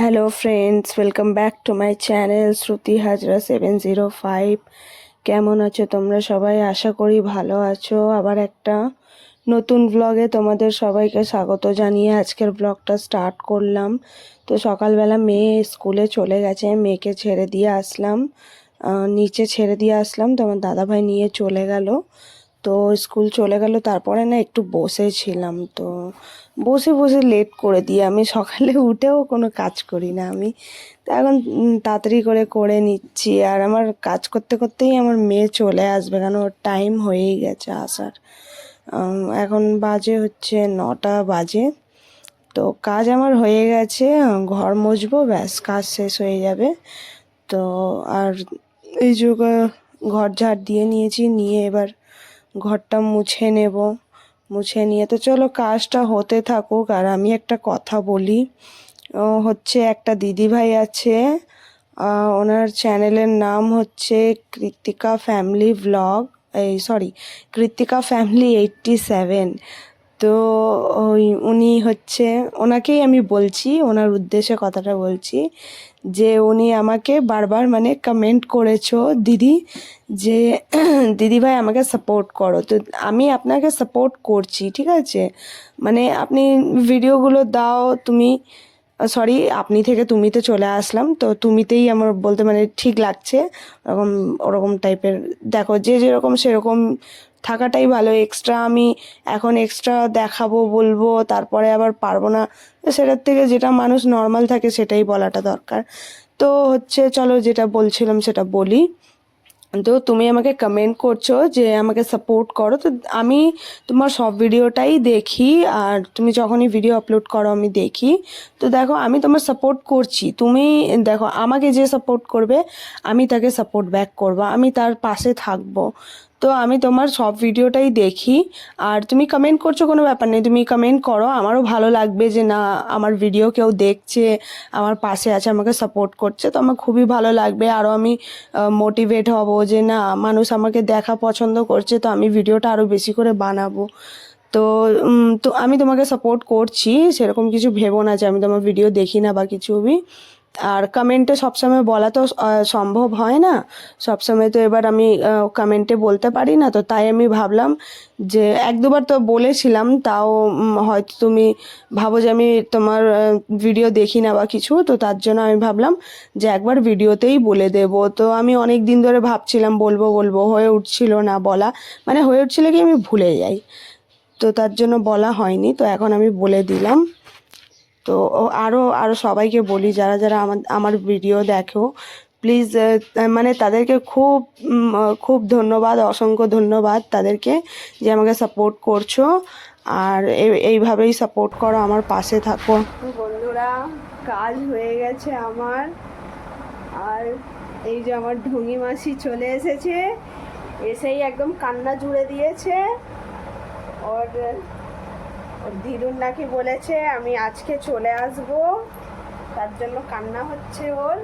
Hello friends welcome back to my channel Shruti Hazra seven zero five কেমন আছো তোমরা সবাই? আশা করি ভালো আছো। আবার একটা নতুন ব্লগে তোমাদের সবাইকে স্বাগত জানিয়ে আজকের ব্লগটা স্টার্ট করলাম। তো সকালবেলা মেয়ে স্কুলে চলে গেছে, মেয়েকে ছেড়ে দিয়ে আসলাম। নিচে ছেড়ে দিয়ে আসলাম। তো আমার দাদাভাই নিয়ে চলে গেল। তো স্কুল চলে গেল, তারপরে না একটু বসেছিলাম তো। বসে বসে লেট করে দিয়ে আমি সকালে উঠেও কোনো কাজ করি না আমি। তো এখন তাড়াতাড়ি করে করে নিচ্ছি আর আমার কাজ করতে করতেই আমার মেয়ে চলে আসবে কেন ওর টাইম হয়েই গেছে আসার। এখন বাজে হচ্ছে নটা বাজে। তো কাজ আমার হয়ে গেছে, ঘর মুছবো, ব্যাস কাজ শেষ হয়ে যাবে। তো আর এই যুগ ঘর ঝাড় দিয়ে নিয়েছি, নিয়ে এবার ঘরটা মুছে নেব, মুছে নিয়ে। তো চলো কাজটা হতে থাকুক আর আমি একটা কথা বলি। হচ্ছে একটা দিদিভাই আছে। ওনার চ্যানেলের নাম হচ্ছে কৃতিকা ফ্যামিলি ব্লগ, এই sorry Kritika family eighty seven. তো ওই উনি হচ্ছে, ওনাকেই আমি বলছি, ওনার উদ্দেশ্যে কথাটা বলছি যে উনি আমাকে বারবার মানে কমেন্ট করেছ, দিদি, যে দিদি ভাই আমাকে সাপোর্ট করো। তো আমি আপনাকে সাপোর্ট করছি, ঠিক আছে? মানে আপনি ভিডিওগুলো দাও, তুমি সরি আপনি থেকে তুমিতে চলে আসলাম, তো তুমিতেই আমার বলতে মানে ঠিক লাগছে, ওরকম ওরকম টাইপের দেখো, যে যেরকম সেরকম থাকাটাই ভালো। এক্সট্রা আমি এখন এক্সট্রা দেখাবো, বলব, তারপরে আবার পারব না। সেটার থেকে যেটা মানুষ নর্মাল থাকে সেটাই বলাটা দরকার। তো হচ্ছে চলো যেটা বলছিলাম সেটা বলি। তো তুমি আমাকে কমেন্ট করছ যে আমাকে সাপোর্ট করো। তো আমি তোমার সব ভিডিওটাই দেখি আর তুমি যখনই ভিডিও আপলোড করো আমি দেখি। তো দেখো আমি তোমার সাপোর্ট করছি। তুমি দেখো আমাকে যে সাপোর্ট করবে, আমি তাকে সাপোর্ট ব্যাক করব। আমি তার পাশে থাকব। তো আমি তোমার সব ভিডিওটাই দেখি। আর তুমি কমেন্ট করছ কোনো ব্যাপার নেই, তুমি কমেন্ট করো, আমারও ভালো লাগবে যে না, আমার ভিডিও কেউ দেখছে, আমার পাশে আছে, আমাকে সাপোর্ট করছে, তো আমার খুবই ভালো লাগবে। আরও আমি মোটিভেট হব যে না, মানুষ আমাকে দেখা পছন্দ করছে, তো আমি ভিডিওটা আরও বেশি করে বানাবো। তো তো আমি তোমাকে সাপোর্ট করছি, সেরকম কিছু ভেবো না যে আমি তোমার ভিডিও দেখি না বা কিছু আর কমেন্টে সবসময় বলা তো সম্ভব হয় না। সবসময় তো এবার আমি কমেন্টে বলতে পারি না। তো তাই আমি ভাবলাম যে, এক দুবার তো বলেছিলাম, তাও হয়তো তুমি ভাবো যে আমি তোমার ভিডিও দেখি না বা কিছু। তো তার জন্য আমি ভাবলাম যে একবার ভিডিওতেই বলে দেব। তো আমি অনেক দিন ধরে ভাবছিলাম, বলব বলব, হয়ে উঠছিল না বলা। মানে হয়ে উঠছিল কি আমি ভুলে যাই। তো তার জন্য বলা হয়নি। তো এখন আমি বলে দিলাম। তো আরও আরও সবাইকে বলি, যারা যারা আমার আমার ভিডিও দেখো প্লিজ মানে তাদেরকে খুব খুব ধন্যবাদ, অসংখ্য ধন্যবাদ তাদেরকে যে আমাকে সাপোর্ট করছ। আর এই- এইভাবেই সাপোর্ট করো, আমার পাশে থাকো। বন্ধুরা কাজ হয়ে গেছে আমার। আর এই যে আমার ঢুঙি মাসি চলে এসেছে, এসেই একদম কান্না জুড়ে দিয়েছে। ওর দিদুন নাকি বলেছে, আমি আজকে চলে আসব। তার জন্য কান্না হচ্ছে ওর।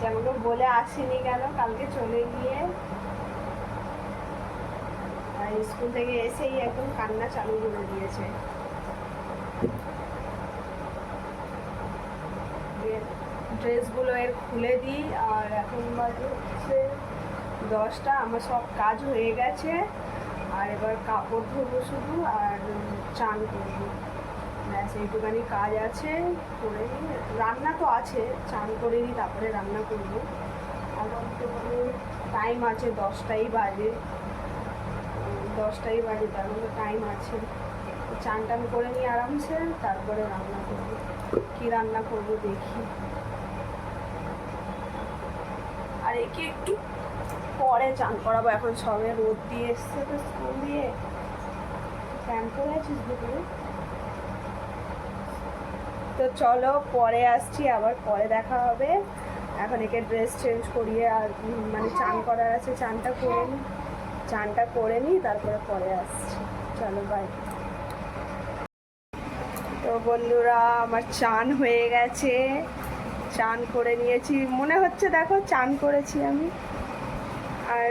যেমন বলে আসেনি কেন, কালকে চলে গিয়ে। আর স্কুল থেকে এসেই একদম কান্না চালু করে দিয়েছে। দিয়ে ড্রেসগুলো এর খুলে দিই, আর এখন বাজে হচ্ছে দশটা, আমার সব কাজ হয়ে গেছে। আর এবার কাপড় ধোবো শুধু আর চান করব। ব্যাস, এইটুখানি কাজ আছে, করে রান্না তো আছে, চান করে নিই তারপরে রান্না করব। আর টাইম আছে, দশটাই বাজে। দশটাই বাজে, তার মধ্যে টাইম আছে। চান টান করে নিই আরামসে, তারপরে রান্না করব। কী রান্না করব দেখি। আর একে একটু পরে চান করাবো, এখন সবে রোদ দিয়ে এসছে তো স্কুল দিয়ে। চান করে আছিস তো চলো, পরে আসছি, আবার পরে দেখা হবে। এখন একে ড্রেস চেঞ্জ করিয়ে আর মানে চান করার আছে, চানটা করে নিই চানটা করে নিই তারপরে পরে আসছি। চলো বাই তো বন্ধুরা, আমার চান হয়ে গেছে। চান করে নিয়েছি। মনে হচ্ছে দেখো, চান করেছি আমি। আর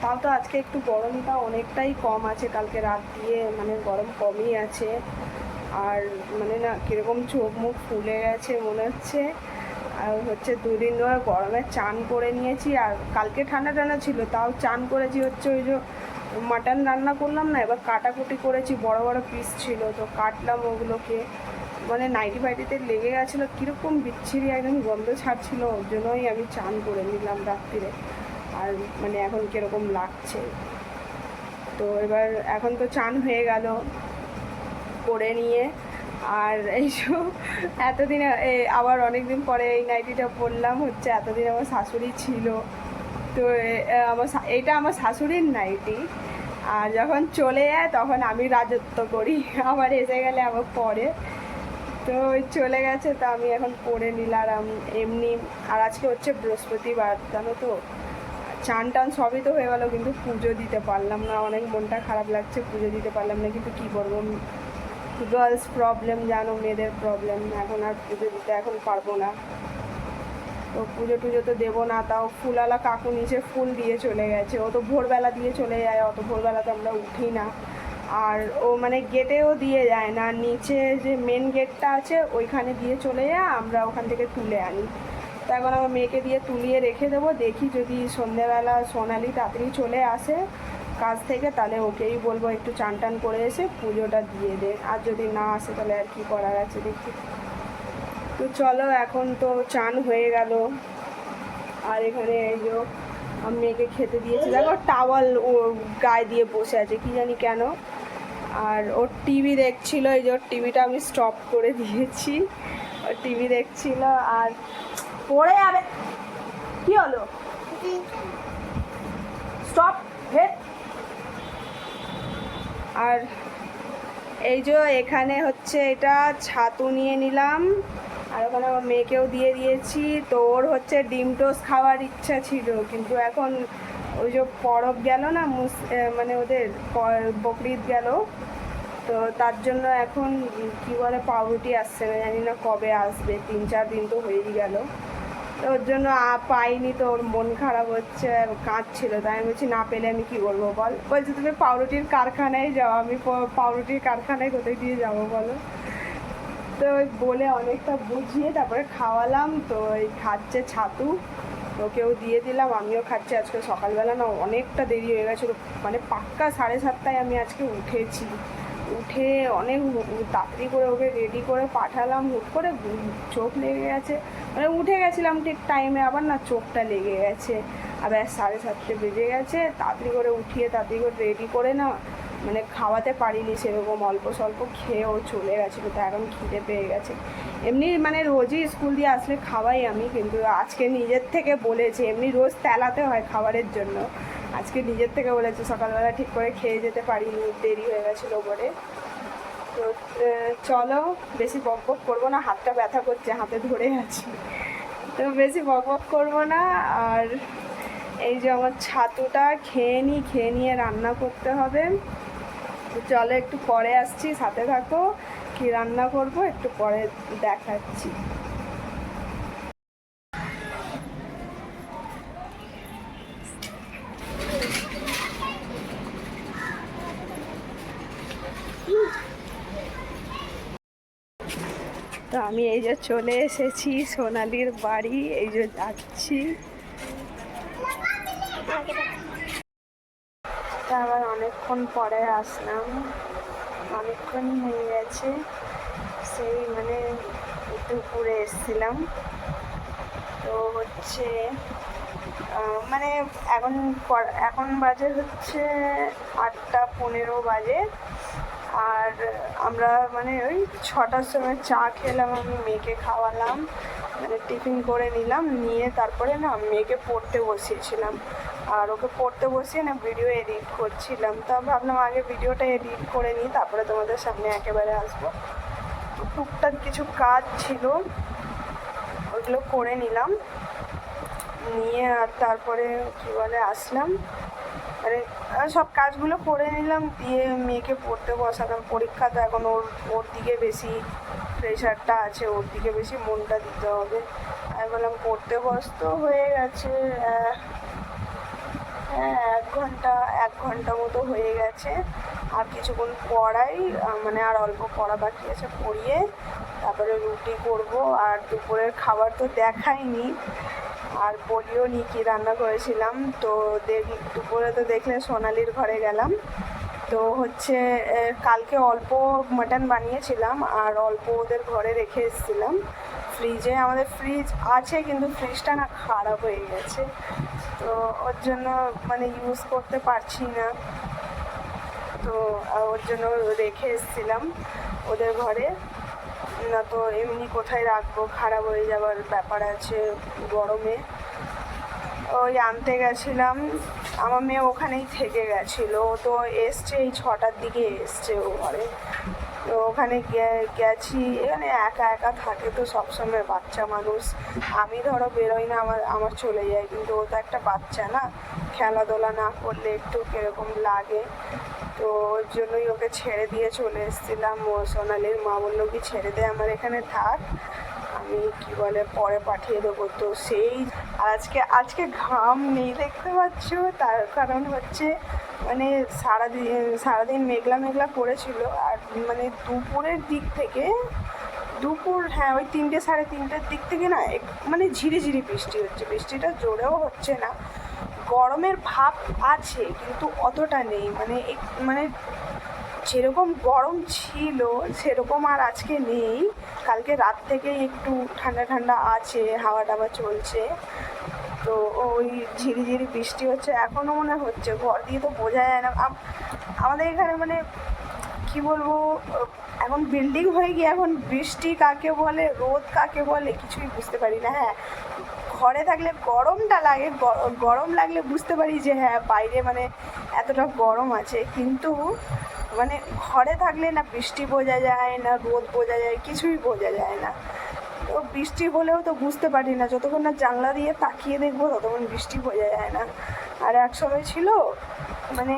তাও তো আজকে একটু গরমটা অনেকটাই কম আছে, কালকে রাত দিয়ে মানে গরম কমই আছে। আর মানে না, কীরকম চোখ মুখ ফুলে গেছে মনে হচ্ছে। আর হচ্ছে দুদিন ধরে গরমে চান করে নিয়েছি, আর কালকে ঠান্ডা ঠান্ডা ছিল, তাও চান করেছি হচ্ছে ওই যে মাটন রান্না করলাম না, এবার কাটাকুটি করেছি, বড় বড় পিস ছিল, তো কাটলাম ওগুলোকে। মানে নাইটি ফাইটিতে লেগে গেছিল, কীরকম বিচ্ছিরি একদম গন্ধ ছাড়ছিল, ওর জন্যই আমি চান করে নিলাম রাত্রিরে। আর মানে এখন কীরকম লাগছে। তো এবার এখন তো চান হয়ে গেল করে নিয়ে। আর এইসব এতদিন আবার অনেক দিন পরে এই নাইটিটা পরলাম, হচ্ছে এতদিন আমার শাশুড়ি ছিল। তো আমার এইটা আমার শাশুড়ির নাইটি। আর যখন চলে যায়, তখন আমি রাজত্ব করি। আবার এসে গেলে আবার পরে। তো চলে গেছে, তো আমি এখন পরে নিলাম। এমনি, আর আজকে হচ্ছে বৃহস্পতিবার, জানো তো? চান টান সবই তো হয়ে গেলো, কিন্তু পুজো দিতে পারলাম না। অনেক মনটা খারাপ লাগছে, পুজো দিতে পারলাম না, কিন্তু কী করব গার্লস প্রবলেম জানো, মেয়েদের প্রবলেম এখন আর পুজো দিতে, এখন পারব না। তো পুজো টুজো তো দেবো না, তাও ফুলওয়ালা কাকু নিচে ফুল দিয়ে চলে গেছে। ও তো ভোরবেলা দিয়ে চলে যায়, অত ভোরবেলা তো আমরা উঠি না। আর ও মানে গেটেও দিয়ে যায় না, নিচে যে মেন গেটটা আছে, ওইখানে দিয়ে চলে যায় আমরা ওখান থেকে তুলে আনি। তো এখন আমার মেয়েকে দিয়ে তুলিয়ে রেখে দেবো, দেখি যদি সন্ধেবেলা সোনালি তাড়াতাড়ি চলে আসে কাজ থেকে, তাহলে ওকেই বলব একটু চান টান করে এসে পুজোটা দিয়ে দে। আর যদি না আসে, তাহলে আর কি করার আছে দেখি। তো চলো, এখন তো চান হয়ে গেল। আর এখানে এই যে মেয়েকে খেতে দিয়েছি। দেখো টাওয়াল ও গায়ে দিয়ে বসে আছে, কি জানি কেন। আর ওর টিভি দেখছিল, এই যে ওর টিভিটা আমি স্টপ করে দিয়েছি। ওর টিভি দেখছিল আর পড়ে যাবে। কি হলো? স্টপ হেড আর এই যে এখানে হচ্ছে এটা ছাতু নিয়ে নিলাম। আর ওখানে মেয়েকেও দিয়ে দিয়েছি। তো ওর হচ্ছে ডিম টোস্ট খাওয়ার ইচ্ছা ছিল, কিন্তু এখন ওই যে পরব গেল না, মুস মানে ওদের বকরিদ গেল। তো তার জন্য এখন কি বলে পাউরুটি আসছে না জানি না কবে আসবে, তিন চার দিন তো হয়েই গেল। তো ওর জন্য পাইনি তো, ওর মন খারাপ হচ্ছে কাঁদছিল। তাই আমি বলছি, না পেলে আমি কি করব বল? বলছে, তুমি পাউরুটির কারখানায় যাও, আমি পাউরুটির কারখানায় কোথায় দিয়ে যাব বলো? তো বলে অনেকটা বুঝিয়ে তারপরে খাওয়ালাম। তো ওই খাচ্ছে ছাতু। ওকেও দিয়ে দিলাম, আমিও খাচ্ছি। আজকে সকালবেলা না অনেকটা দেরি হয়ে গেছিল। মানে পাক্কা সাড়ে সাতটায় আমি আজকে উঠেছি। উঠে অনেক তাড়াতাড়ি করে ওকে রেডি করে পাঠালাম। হুট করে চোখ লেগে গেছে। মানে উঠে গেছিলাম ঠিক টাইমে আবার না চোখটা লেগে গেছে। আবার সাড়ে সাতটে বেজে গেছে। তাড়াতাড়ি করে উঠিয়ে তাড়াতাড়ি করে রেডি করে না মানে খাওয়াতে পারিনি সেরকম অল্প স্বল্প খেয়ে ও চলে গেছিল। তো এখন খিদে পেয়ে গেছে। এমনি মানে রোজই স্কুল দিয়ে আসলে খাওয়াই আমি, কিন্তু আজকে নিজের থেকে বলেছে, এমনি রোজ তেলাতে হয় খাবারের জন্য। আজকে নিজের থেকে বলেছে, সকালবেলা ঠিক করে খেয়ে যেতে পারিনি, দেরি হয়ে গেছিল বলে। তো চলো, বেশি বক বক করব না, হাতটা ব্যথা করছে, হাতে ধরে আছি। তো বেশি বক বক করব না, আর এই যে আমার ছাতুটা খেয়ে নিই খেয়ে নিয়ে রান্না করতে হবে। চলো একটু পরে আসছি, সাথে থাকো। কি রান্না করব একটু পরে দেখাচ্ছি। তো আমি এই যে চলে এসেছি সোনালির বাড়ি, এই যে যাচ্ছি। আবার অনেকক্ষণ পরে আসলাম। অনেকক্ষণই হয়ে গেছে। সেই মানে একটু দুপুরে এসেছিলাম। তো হচ্ছে মানে এখন এখন বাজে হচ্ছে আটটা পনেরো বাজে। আর আমরা মানে ওই ছটার সময় চা খেলাম, আমি মেয়েকে খাওয়ালাম। মানে টিফিন করে নিলাম, নিয়ে তারপরে না মেয়েকে পড়তে বসিয়েছিলাম। আর ওকে পড়তে বসিয়ে না ভিডিও এডিট করছিলাম। তা ভাবলাম আগে ভিডিওটা এডিট করে নিই, তারপরে তোমাদের সামনে একেবারে আসব। তো টুকটাক কিছু কাজ ছিল ওইগুলো করে নিলাম। নিয়ে আর তারপরে কী বলে, আসলাম। মানে সব কাজগুলো করে নিলাম, দিয়ে মেয়েকে পড়তে বসালাম। পরীক্ষা তো এখন ওর ওর দিকে বেশি প্রেশারটা আছে, ওর দিকে বেশি মনটা দিতে হবে। আমি বললাম, পড়তে বসতো হয়ে গেছে এক ঘণ্টা এক ঘণ্টা মতো হয়ে গেছে। আর কিছুক্ষণ পড়াই মানে আর অল্প পড়া বাকি আছে, পড়িয়ে তারপরে রুটি করব। আর দুপুরের খাবার তো দেখাইনি। আর বলিও নি কি রান্না করেছিলাম। তো দুপুরে তো দেখলে সোনালির ঘরে গেলাম। তো হচ্ছে কালকে অল্প মাটন বানিয়েছিলাম আর অল্প ওদের ঘরে রেখে এসেছিলাম। ফ্রিজে আমাদের ফ্রিজ আছে, কিন্তু ফ্রিজটা না খারাপ হয়ে গেছে। তো ওর জন্য মানে ইউজ করতে পারছি না। তো ওর জন্য রেখে এসেছিলাম ওদের ঘরে। না তো এমনি কোথায় রাখব? খারাপ হয়ে যাওয়ার ব্যাপার আছে গরমে। ওই আনতে গেছিলাম। আমার মেয়ে ওখানেই থেকে গেছিল। তো এসছে, এই ছটার দিকে এসছে ও ঘরে। তো ওখানে গেছি। এখানে একা একা থাকে তো সবসময় বাচ্চা মানুষ। আমি ধরো বেরোই না, আমার আমার চলে যায়। কিন্তু ও তো একটা বাচ্চা না। খেলাধুলা না করলে একটু কীরকম লাগে। তো ওর জন্যই ওকে ছেড়ে দিয়ে চলে এসেছিলাম। ও সোনালির মা বলল, কি ছেড়ে দে আমার এখানে থাক। আমি কি বলে পরে পাঠিয়ে দেবো। তো সেই, আজকে আজকে ঘাম নেই দেখতে পাচ্ছ। তার কারণ হচ্ছে মানে সারাদিন সারাদিন মেঘলা মেঘলা করেছিল আর মানে দুপুরের দিক থেকে, দুপুর হ্যাঁ ওই তিনটে সাড়ে তিনটের দিক থেকে না মানে ঝিরিঝিরি বৃষ্টি হচ্ছে। বৃষ্টিটা জোরেও হচ্ছে না। গরমের ভাব আছে, কিন্তু অতটা নেই। মানে মানে যেরকম গরম ছিল, সেরকম আর আজকে নেই। কালকে রাত থেকেই একটু ঠান্ডা ঠান্ডা আছে হাওয়া টাওয়া চলছে। তো ওই ঝিরিঝিরি বৃষ্টি হচ্ছে এখনও মনে হচ্ছে, ঘর দিয়ে তো বোঝা যায় না। আমাদের এখানে মানে কি বলব, এখন বিল্ডিং হয়ে গিয়ে এখন বৃষ্টি কাকে বলে, রোদ কাকে বলে, কিছুই বুঝতে পারি না হ্যাঁ। ঘরে থাকলে গরমটা লাগে গরম লাগলে বুঝতে পারি যে হ্যাঁ বাইরে মানে এতটা গরম আছে। কিন্তু মানে ঘরে থাকলে না বৃষ্টি বোঝা যায়, না রোদ বোঝা যায়, কিছুই বোঝা যায় না। তো বৃষ্টি হলেও তো বুঝতে পারি না। যতক্ষণ না জানলা দিয়ে তাকিয়ে দেখব, ততক্ষণ বৃষ্টি বোঝা যায় না। আর এক সময় ছিল মানে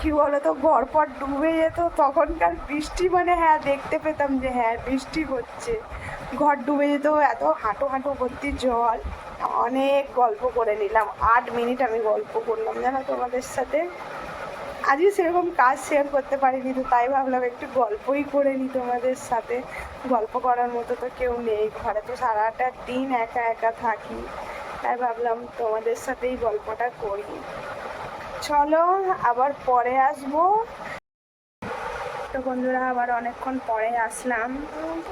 কি বলতো ঘর পর ডুবে যেত, তখনকার বৃষ্টি মানে হ্যাঁ দেখতে পেতাম যে হ্যাঁ বৃষ্টি হচ্ছে। ঘর ডুবে যেত, এত হাঁটু হাঁটু ভর্তি জল। অনেক গল্প করে নিলাম, আট মিনিট আমি গল্প করলাম, জানো তোমাদের সাথে? আজকে সেরকম কাজ শেয়ার করতে পারিনি তো তাই ভাবলাম একটু গল্পই করে নিই তোমাদের সাথে। গল্প করার মতো তো কেউ নেই, ঘরে তো সারাটা দিন একা একা থাকি। তাই ভাবলাম তোমাদের সাথেই গল্পটা করি। চলো আবার পরে আসব। তো বন্ধুরা, আবার অনেকক্ষণ পরে আসলাম।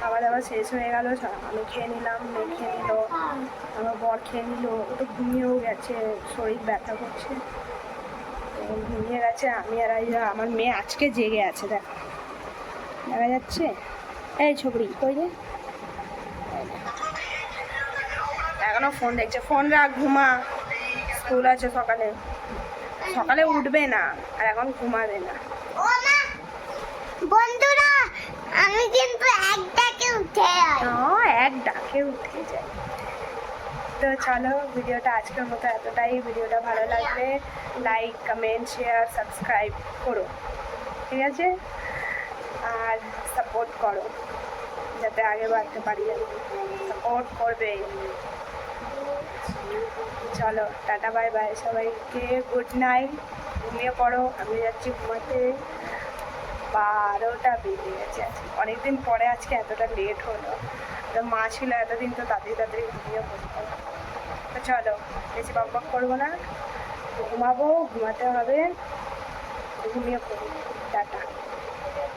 খাওয়া দাওয়া শেষ হয়ে গেল আমি খেয়ে নিলাম, মেয়ে খেয়ে নিল, আমার বর খেয়ে নিল, ও তো ঘুমিয়েও গেছে, শরীর ব্যথা করছে। তো ঘুমিয়ে গেছে আমি আর আমার মেয়ে আজকে জেগে আছে দেখ। দেখা যাচ্ছে? এই ছবরি কই রে? যে। এখনও ফোন দেখছে। ফোন রাখ ঘুমা। স্কুল আছে সকালে। সকালে উঠবে না আর এখন ঘুমাবে না। বন্ধুরা আমি কিন্তু একটাকে উঠে আই ও এক ডাকে উঠে যায় তো চলো ভিডিওটা আজকের মতো এতটাই। ভিডিওটা ভালো লাগলে লাইক কমেন্ট শেয়ার সাবস্ক্রাইব করো। ঠিক আছে? আর সাপোর্ট করো, যাতে আগে বাড়তে পারি সাপোর্ট করবে। চলো, টাটা বাই বাই সবাইকে গুড নাইট ঘুমিয়ে পড়ো, আমি যাচ্ছি ঘুমাতে। বারোটা বেজে গেছে আজকে। অনেকদিন পরে আজকে এতটা লেট হলো। তো মা ছিল এতদিন, তো তাড়াতাড়ি তাড়াতাড়ি ঘুমিয়ে পড়তাম চলো বেশি বক বক করব না ঘুমাবো ঘুমাতে হবে। ঘুমিয়ে পড়ি। টাটা।